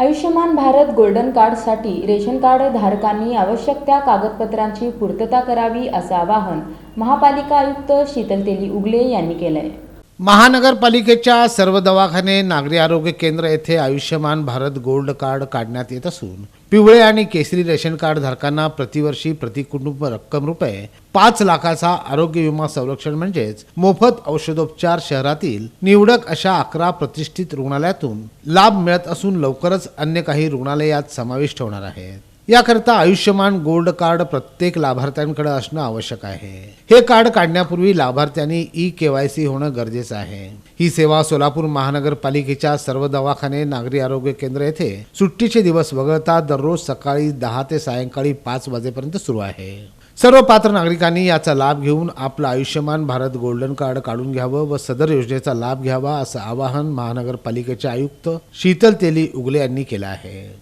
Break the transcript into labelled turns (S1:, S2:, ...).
S1: Ayushman Bharat golden कार्डसाठी ration card धारकांनी आवश्यक त्या कागदपत्रांची पूर्तता करावी असं आवाहन महापालिका आयुक्त शीतल तेली उगले यांनी केलंय.
S2: महानगरपालिकेच्या सर्व दवाखाने नागरी आरोग्य केंद्र येथे आयुष्यमान भारत गोल्ड कार्ड काढण्यात येत असून पिवळे आणि केसरी रेशन कार्ड धारकांना प्रतिवर्षी प्रतिकुटुंब रक्कम रुपये पाच लाखाचा आरोग्य विमा संरक्षण म्हणजेच मोफत औषधोपचार शहरातील निवडक अशा अकरा प्रतिष्ठित रुग्णालयातून लाभ मिळत असून लवकरच अन्य काही रुग्णालयात समाविष्ट होणार आहेत. याकरता आयुष्यमान गोल्ड कार्ड प्रत्येक लाभार्थ्यांकडे असणं आवश्यक आहे. हे कार्ड काढण्यापूर्वी लाभार्थ्यांनी ई केवायसी होणं गरजेचं आहे. ही सेवा सोलापूर महानगरपालिकेच्या सर्व दवाखाने नागरी आरोग्य केंद्र येथे सुट्टीचे दिवस वगळता दररोज सकाळी दहा ते सायंकाळी पाच वाजेपर्यंत सुरू आहे. सर्व पात्र नागरिकांनी याचा लाभ घेऊन आपलं आयुष्यमान भारत गोल्डन कार्ड काढून घ्यावं व सदर योजनेचा लाभ घ्यावा असं आवाहन महानगरपालिकेचे आयुक्त शीतल तेली उगले यांनी केलं आहे.